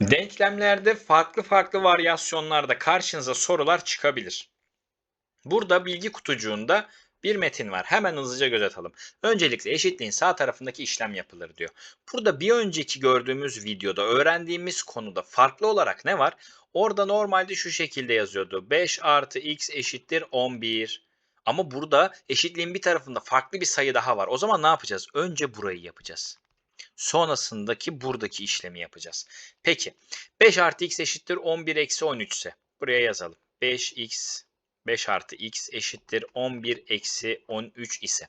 Denklemlerde farklı farklı varyasyonlarda karşınıza sorular çıkabilir. Burada bilgi kutucuğunda bir metin var. Hemen hızlıca göz atalım. Öncelikle eşitliğin sağ tarafındaki işlem yapılır diyor. Burada bir önceki gördüğümüz videoda öğrendiğimiz konuda farklı olarak ne var? Orada normalde şu şekilde yazıyordu. 5 artı x eşittir 11. Ama burada eşitliğin bir tarafında farklı bir sayı daha var. O zaman ne yapacağız? Önce burayı yapacağız. Sonrasındaki buradaki işlemi yapacağız. Peki 5 artı x eşittir 11 eksi 13 ise buraya yazalım. 5x 5 artı x eşittir 11 eksi 13 ise.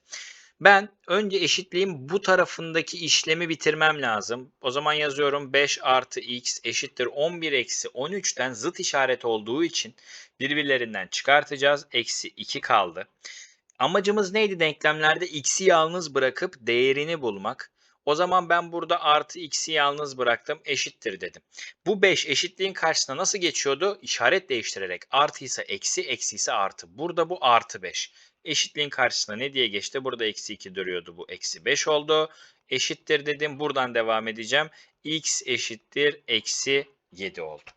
Ben önce eşitliğin bu tarafındaki işlemi bitirmem lazım. O zaman yazıyorum 5 artı x eşittir 11 eksi 13'ten zıt işaret olduğu için birbirlerinden çıkartacağız. Eksi 2 kaldı. Amacımız neydi denklemlerde? x'i yalnız bırakıp değerini bulmak. O zaman ben burada artı x'i yalnız bıraktım eşittir dedim. Bu 5 eşitliğin karşısına nasıl geçiyordu? İşaret değiştirerek artıysa eksi, eksi ise artı. Burada bu artı 5. Eşitliğin karşısına ne diye geçti? Burada eksi 2 duruyordu bu eksi 5 oldu. Eşittir dedim buradan devam edeceğim. x eşittir eksi 7 oldu.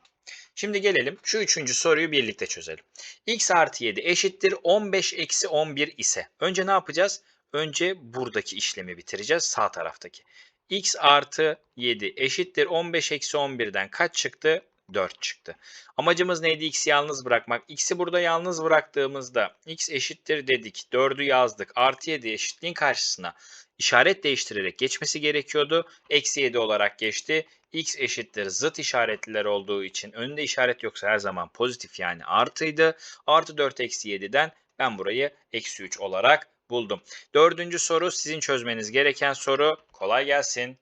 Şimdi gelelim şu üçüncü soruyu birlikte çözelim. x artı 7 eşittir 15 eksi 11 ise. Önce ne yapacağız? Önce buradaki işlemi bitireceğiz sağ taraftaki. x artı 7 eşittir 15 eksi 11'den kaç çıktı? 4 çıktı. Amacımız neydi? X'i yalnız bırakmak. X'i burada yalnız bıraktığımızda x eşittir dedik. 4'ü yazdık. Artı 7 eşitliğin karşısına işaret değiştirerek geçmesi gerekiyordu. Eksi 7 olarak geçti. x eşittir zıt işaretliler olduğu için önünde işaret yoksa her zaman pozitif yani artıydı. Artı 4 eksi 7'den ben burayı eksi 3 olarak buldum. Dördüncü soru sizin çözmeniz gereken soru. Kolay gelsin.